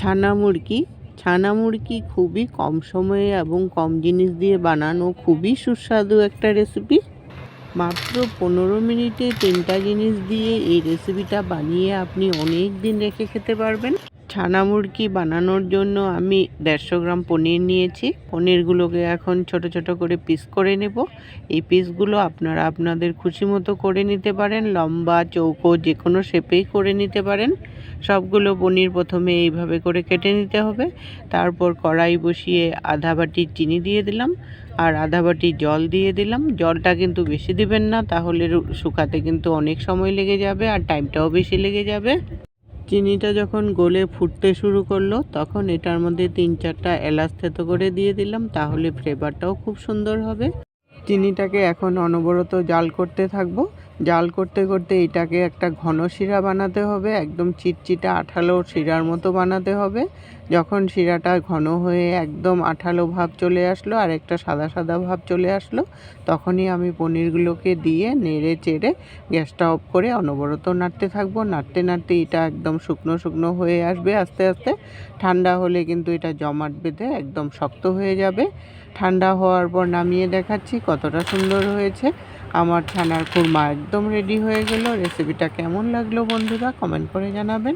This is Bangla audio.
ছানা মুরগি। ছানা মুরগি খুবই কম সময়ে এবং কম জিনিস দিয়ে বানানো খুবই সুস্বাদু একটা রেসিপি মাত্র পনেরো মিনিটে তিনটা জিনিস দিয়ে এই রেসিপিটা বানিয়ে আপনি অনেক দিন রেখে খেতে পারবেন। ছানা মুরগি বানানোর জন্য আমি দেড়শো গ্রাম পনির নিয়েছি। পনিরগুলোকে এখন ছোট ছোট করে পিস করে নেব। এই পিসগুলো আপনারা আপনাদের খুশি মতো করে নিতে পারেন, লম্বা, চৌকো যে কোনো শেপেই করে নিতে পারেন। সবগুলো পনির প্রথমে এইভাবে করে কেটে নিতে হবে। তারপর কড়াই বসিয়ে আধা বাটি চিনি দিয়ে দিলাম আর আধা বাটি জল দিয়ে দিলাম। জলটা কিন্তু বেশি দিবেন না, তাহলে শুকাতে কিন্তু অনেক সময় লেগে যাবে আর টাইমটাও বেশি লেগে যাবে। চিনিটা যখন গলে ফুটতে শুরু করল, তখন এটার মধ্যে তিন চারটা এলাচ থেতো করে দিয়ে দিলাম, তাহলে ফ্লেভারটাও খুব সুন্দর হবে। চিনিটাকে এখন অনবরত জাল করতে থাকব। জাল করতে করতে এটাকে একটা ঘন শিরা বানাতে হবে, একদম চিটচিটা আঠালো শিরার মতো বানাতে হবে। যখন শিরাটা ঘন হয়ে একদম আঠালো ভাব চলে আসলো, আর একটা সাদা সাদা ভাব চলে আসলো, তখনই আমি পনিরগুলোকে দিয়ে নেড়ে চেড়ে গ্যাসটা অফ করে অনবরত নাড়তে থাকব। নাড়তে নাড়তে এটা একদম শুকনো শুকনো হয়ে আসবে আস্তে আস্তে। ঠান্ডা হলে কিন্তু এটা জমাট বেঁধে একদম শক্ত হয়ে যাবে। ঠান্ডা হওয়ার পর নামিয়ে দেখাচ্ছি কতটা সুন্দর হয়েছে। আমার ছানার কুরমা একদম রেডি হয়ে গেল। রেসিপিটা কেমন লাগল বন্ধুরা? কমেন্ট করে জানাবেন।